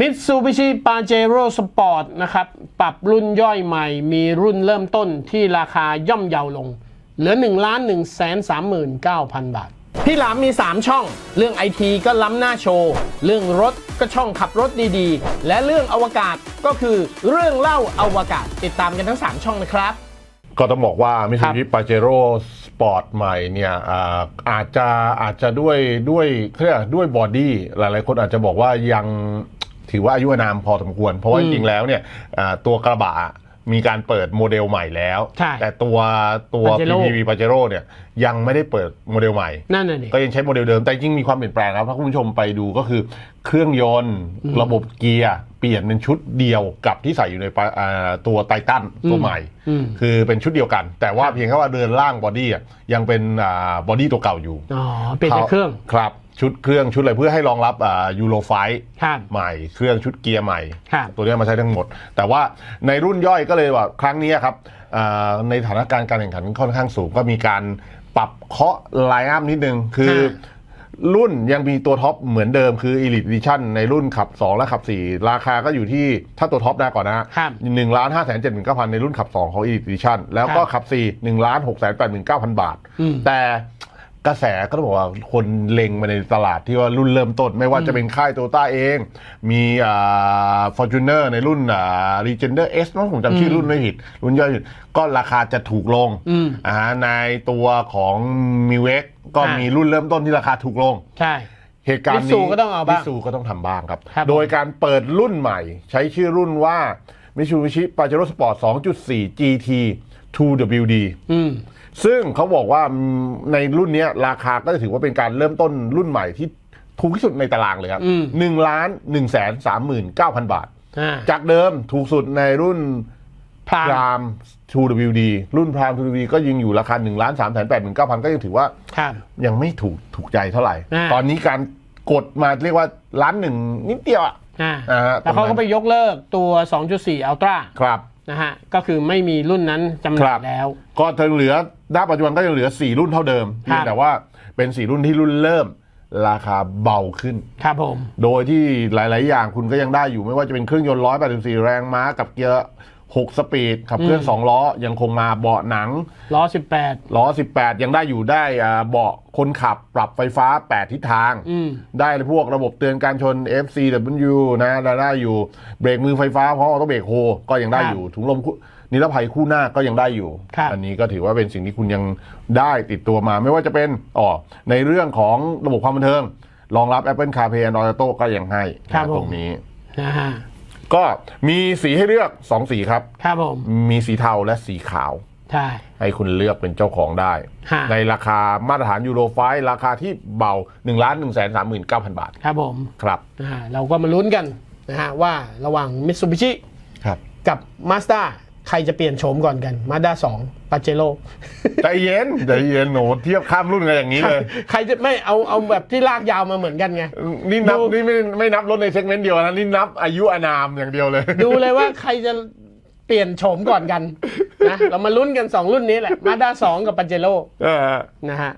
มิตซูบิชิปาเจโร่สปอร์ตนะครับ ปรับรุ่นย่อยใหม่ มีรุ่นเริ่มต้นที่ราคาย่อมเยาลง เหลือ1ล้าน1แสน39,000 บาท พี่หลามมี 3 ช่อง เรื่องไอทีก็ล้ำหน้าโชว์ เรื่องรถก็ช่องขับรถดีๆ และเรื่องอวกาศก็คือเรื่องเล่าอวกาศ ติดตามกันทั้ง 3 ช่องนะครับ ก็ต้องบอกว่ามิครัซูบบิชิปาเจโร่สปอร์ตใหม่เนี่ยอ่าอาจจะอาจจะด้วยด้วยเขาเรียกอะไรด้วยบอดี้หลายๆ คนอาจจะบอกว่ายัง ถือว่าอายุอานามพอสมควร เพราะว่าจริงๆแล้วเนี่ยอ่าตัวกระบะมีการเปิดโมเดลใหม่แล้วใช่แต่ตัวตัว Pajero PPV ปาเจโร่เนี่ยยังไม่ได้เปิดโมเดลใหม่นั่นน่ะดิก็ยังใช้โมเดลเดิมแต่จริงมีความเปลี่ยนแปลงครับถ้าคุณผู้ชมไปดูก็คือเครื่องยนต์ระบบเกียร์เปลี่ยนเป็นชุดเดียวกับที่ใส่อยู่ในปะอ่าตัวไททันตัวใหม่อืมคือเป็นชุดเดียวกัน แต่ว่าเพียงแค่ว่าเดินล่างบอดี้อะยังเป็นบอดี้ตัวเก่าอยู่อ๋อเปลี่ยนจากเครื่องครับ ชุดเครื่องชุดอะไรเพื่อให้รองรับยูโรไฟครับใหม่เครื่องชุดเกียร์ใหม่ ครับตัวเนี้ยมาใช้ทั้งหมด แต่ว่าในรุ่นย่อยก็เลยว่าครั้งนี้ครับอ่าในสถานการณ์การแข่งขันค่อนข้างสูงก็มีการปรับเคาะไลน์อัพนิดนึงคือฮะรุ่นยังมีตัวท็อปเหมือนเดิมคือ Elite Edition ในรุ่นขับ 2 และขับ 4 ราคาก็อยู่ที่ถ้าตัวท็อปได้ก่อนนะครับหนึ่งล้านห้าแสนเจ็ดหมื่นเก้าพันในรุ่นขับ 2 ของ Elite Edition แล้วก็ครับขับ 4 1ล้านหกแสนแปดหมื่นเก้าพันบาทอืมแต่ กระแสก็ต้องบอกว่าคนเล็งมาในตลาดที่ว่ารุ่นเริ่มต้น ไม่ว่าจะเป็นค่ายโตต้าเอง มีอ่าฟอร์จูเนอร์ในรุ่นอ่า Legender S มั้งผมจำชื่อรุ่นไม่ผิด รุ่นย่อยผิดก็ราคาจะถูกลงอืมอ่าในตัวของมิวเอ็กก็อ่ามีมีรุ่นเริ่มต้นที่ราคาถูกลง ใช่เหตุการณ์มิตซูนี้ก็ต้องเอาบ้างมิตซูก็ต้องทำบ้างครับครับ โดยการเปิดรุ่นใหม่ ใช้ชื่อรุ่นว่า Mitsubishi Pajero Sport 2.4 GT 2WD อืมซึ่งเขาบอกว่าอืมในรุ่นเนี้ยราคาก็จะถือว่าเป็นการเริ่มต้นรุ่นใหม่ที่ถูกที่สุดในตารางเลยครับอืมหนึ่งล้านหนึ่งแสนสามหมื่นเก้าพันบาทอ่าจากเดิมถูกสุดในรุ่นพรามพราม 2WD รุ่นพราม 2WD ก็ยังอยู่ราคา1ล้าน3แสน8หมื่น9พันก็ยังถือว่าครับยังไม่ถูกถูกใจเท่าไหร่อ่าตอนนี้การกดมาเรียกว่าล้านหนึ่งนิดเดียวอะอ่าอ่าฮะแล้วเขาตรงนั้ก็นไปยกเลิกตัว 2.4 Ultra ครับ นะฮะก็คือไม่มีรุ่นนั้นจำหคน่ารัยบแล้ว ก็จะเหลือณปัจจุบันก็ยังเหลือ 4 รุ่นเท่าเดิมครับเพียงแต่ว่าเป็น 4 รุ่นที่รุ่นเริ่มราคาเบาขึ้น ครับผม โดยที่หลาย ๆ อย่างคุณก็ยังได้อยู่ไม่ว่าจะเป็นเครื่องยนต์ 184 แรงม้ากับเกียร์6 สปีดขับเคลื่อน 2 ล้อยังคงมาเบาะหนัง ล้อ 18 ล้อ 18 ยังได้อยู่ได้อ่าเบาะคนขับปรับไฟฟ้า 8 ทิศทางอืมได้พวกระบบเตือนการชน FCW นะได้ได้อยู่เบรกมือไฟฟ้าพร้อมออโต้เบรกโฮก็ยังได้ครับอยู่ถุงลมคู่นิรภัยคู่หน้าก็ยังได้อยู่ครับอันนี้ก็ถือว่าเป็นสิ่งที่คุณยังได้ติดตัวมา ไม่ว่าจะเป็นอ๋อในเรื่องของระบบความบันเทิงรองรับ Apple CarPlay Android Auto ก็ยังให้ครับนะผมตรงนี้นะฮะ ก็มีสีให้เลือก2สีครับ ครับผม มีสีเทาและสีขาว ใช่ ให้คุณเลือกเป็นเจ้าของได้ ฮะ ในราคามาตรฐานยูโรไฟราคาที่เบา1 1 3 3 9 0 0 0บาทครับผมครับนะฮะเราก็มาลุ้นกันนะฮะว่าระหว่าง Mitsubishi ครับ กับ Mazda ใครจะเปลี่ยนโฉมก่อนกัน Mazda 2 Pajero ใจเย็นใจเย็นโหนูเทียบข้ามรุ่นกันอย่างนี้เลย ใครจะไม่เอาเอาแบบที่ลากยาวมาเหมือนกันไง นี่นับดูนี่ไม่ไม่นับรถในเซกเมนต์เดียวนะนี่นับอายุอานามอย่างเดียวเลย ดูเลยว่าใครจะเปลี่ยนโฉมก่อนกันนะเรามาลุ้นกัน 2 รุ่นนี้แหละ Mazda 2กับ Pajero เออนะฮะ